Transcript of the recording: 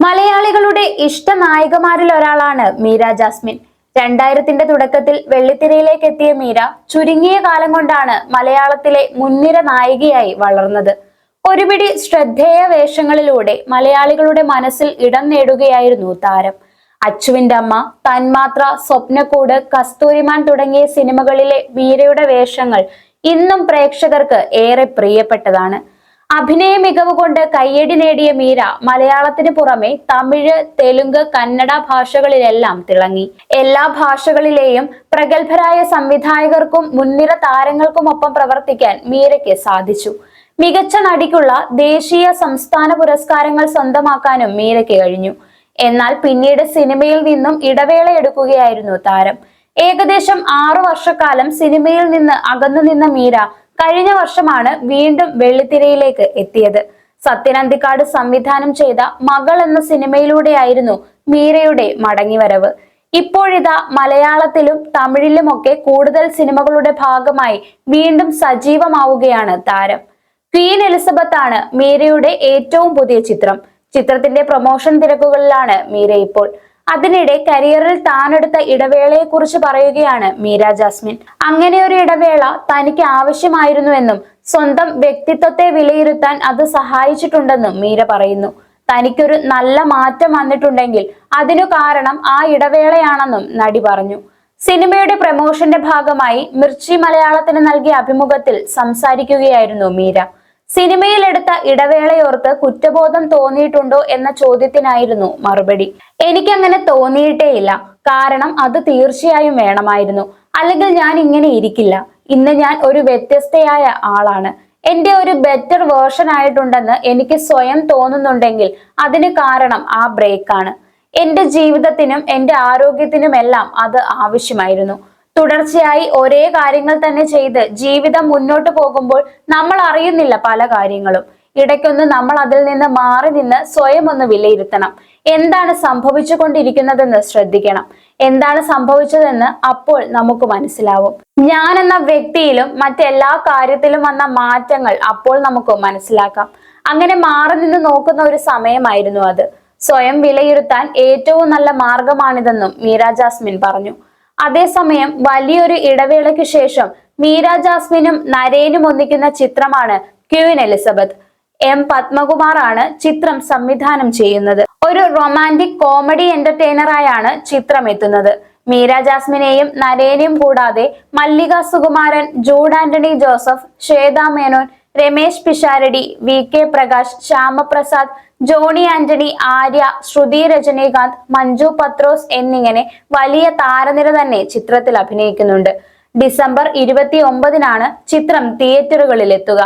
മലയാളികളുടെ ഇഷ്ട നായികമാരിൽ ഒരാളാണ് മീര ജാസ്മിൻ. രണ്ടായിരത്തിന്റെ തുടക്കത്തിൽ വെള്ളിത്തിരയിലേക്ക് എത്തിയ മീര ചുരുങ്ങിയ കാലം കൊണ്ടാണ് മലയാളത്തിലെ മുൻനിര നായികയായി വളർന്നത്. ഒരുപിടി ശ്രദ്ധേയ വേഷങ്ങളിലൂടെ മലയാളികളുടെ മനസ്സിൽ ഇടം നേടുകയായിരുന്നു താരം. അച്ചുവിന്റെ അമ്മ തന്മാത്ര സ്വപ്നക്കൂട് കസ്തൂരിമാൻ തുടങ്ങിയ സിനിമകളിലെ മീരയുടെ വേഷങ്ങൾ ഇന്നും പ്രേക്ഷകർക്ക് ഏറെ പ്രിയപ്പെട്ടതാണ്. അഭിനയ മികവ് കൊണ്ട് കയ്യടി നേടിയ മീര മലയാളത്തിന് പുറമെ തമിഴ് തെലുങ്ക് കന്നഡ ഭാഷകളിലെല്ലാം തിളങ്ങി. എല്ലാ ഭാഷകളിലെയും പ്രഗത്ഭരായ സംവിധായകർക്കും മുൻനിര താരങ്ങൾക്കുമൊപ്പം പ്രവർത്തിക്കാൻ മീരയ്ക്ക് സാധിച്ചു. മികച്ച നടിക്കുള്ള ദേശീയ സംസ്ഥാന പുരസ്കാരങ്ങൾ സ്വന്തമാക്കാനും മീരയ്ക്ക് കഴിഞ്ഞു. എന്നാൽ പിന്നീട് സിനിമയിൽ നിന്നും ഇടവേള എടുക്കുകയായിരുന്നു താരം. ഏകദേശം ആറു വർഷക്കാലം സിനിമയിൽ നിന്ന് അകന്നു നിന്ന മീര കഴിഞ്ഞ വർഷമാണ് വീണ്ടും വെള്ളിത്തിരയിലേക്ക് എത്തിയത്. സത്യനന്തിക്കാട് സംവിധാനം ചെയ്ത മകൾ എന്ന സിനിമയിലൂടെയായിരുന്നു മീരയുടെ മടങ്ങിവരവ്. ഇപ്പോഴിതാ മലയാളത്തിലും തമിഴിലുമൊക്കെ കൂടുതൽ സിനിമകളുടെ ഭാഗമായി വീണ്ടും സജീവമാവുകയാണ് താരം. ക്വീൻ എലിസബത്ത് ആണ് മീരയുടെ ഏറ്റവും പുതിയ ചിത്രം. ചിത്രത്തിന്റെ പ്രൊമോഷൻ തിരക്കുകളിലാണ് മീര ഇപ്പോൾ. അതിനിടെ കരിയറിൽ താനെടുത്ത ഇടവേളയെ കുറിച്ച് പറയുകയാണ് മീര ജാസ്മിൻ. അങ്ങനെ ഒരു ഇടവേള തനിക്ക് ആവശ്യമായിരുന്നുവെന്നും സ്വന്തം വ്യക്തിത്വത്തെ വിലയിരുത്താൻ അത് സഹായിച്ചിട്ടുണ്ടെന്നും മീര പറയുന്നു. തനിക്കൊരു നല്ല മാറ്റം വന്നിട്ടുണ്ടെങ്കിൽ അതിനു കാരണം ആ ഇടവേളയാണെന്നും നടി പറഞ്ഞു. സിനിമയുടെ പ്രമോഷന്റെ ഭാഗമായി മിർച്ചി മലയാളത്തിന് നൽകിയ അഭിമുഖത്തിൽ സംസാരിക്കുകയായിരുന്നു മീര. സിനിമയിൽ എടുത്ത ഇടവേളയോർത്ത് കുറ്റബോധം തോന്നിയിട്ടുണ്ടോ എന്ന ചോദ്യത്തിനായിരുന്നു മറുപടി. എനിക്കങ്ങനെ തോന്നിയിട്ടേയില്ല. കാരണം അത് തീർച്ചയായും വേണമായിരുന്നു. അല്ലെങ്കിൽ ഞാൻ ഇങ്ങനെ ഇരിക്കില്ല. ഇന്ന് ഞാൻ ഒരു വ്യത്യസ്തയായ ആളാണ്. എന്റെ ഒരു ബെറ്റർ വേർഷൻ ആയിട്ടുണ്ടെന്ന് എനിക്ക് സ്വയം തോന്നുന്നുണ്ടെങ്കിൽ അതിന് കാരണം ആ ബ്രേക്കാണ് എന്റെ ജീവിതത്തിനും എന്റെ ആരോഗ്യത്തിനുമെല്ലാം അത് ആവശ്യമായിരുന്നു. തുടർച്ചയായി ഒരേ കാര്യങ്ങൾ തന്നെ ചെയ്ത് ജീവിതം മുന്നോട്ട് പോകുമ്പോൾ നമ്മൾ അറിയുന്നില്ല പല കാര്യങ്ങളും. ഇടയ്ക്കൊന്ന് നമ്മൾ അതിൽ നിന്ന് മാറി നിന്ന് സ്വയം ഒന്ന് വിലയിരുത്തണം. എന്താണ് സംഭവിച്ചു കൊണ്ടിരിക്കുന്നതെന്ന് ശ്രദ്ധിക്കണം. എന്താണ് സംഭവിച്ചതെന്ന് അപ്പോൾ നമുക്ക് മനസ്സിലാവും. ഞാൻ എന്ന വ്യക്തിയിലും മറ്റെല്ലാ കാര്യത്തിലും വന്ന മാറ്റങ്ങൾ അപ്പോൾ നമുക്ക് മനസ്സിലാക്കാം. അങ്ങനെ മാറി നിന്ന് നോക്കുന്ന ഒരു സമയമായിരുന്നു അത്. സ്വയം വിലയിരുത്താൻ ഏറ്റവും നല്ല മാർഗമാണിതെന്നും മീര ജാസ്മിൻ പറഞ്ഞു. അതേസമയം വലിയൊരു ഇടവേളയ്ക്ക് ശേഷം മീര ജാസ്മിനും നരേനും ഒന്നിക്കുന്ന ചിത്രമാണ് ക്യൂൻ എലിസബത്ത്. എം പത്മകുമാർ ആണ് ചിത്രം സംവിധാനം ചെയ്യുന്നത്. ഒരു റൊമാന്റിക് കോമഡി എന്റർടൈനറായാണ് ചിത്രം എത്തുന്നത് മീര ജാസ്മിനെയും നരേനെയും കൂടാതെ മല്ലിക സുകുമാരൻ ജൂഡ് ആന്റണി ജോസഫ് ശ്വേത മേനോൻ രമേശ് പിഷാരടി വി കെ പ്രകാശ് ശ്യാമപ്രസാദ് ജോണി ആന്റണി ആര്യ ശ്രുതി രജനീകാന്ത് മഞ്ജു പത്രോസ് എന്നിങ്ങനെ വലിയ താരനിര തന്നെ ചിത്രത്തിൽ അഭിനയിക്കുന്നുണ്ട്. ഡിസംബർ ഇരുപത്തി ഒമ്പതിനാണ് ചിത്രം തിയേറ്ററുകളിൽ എത്തുക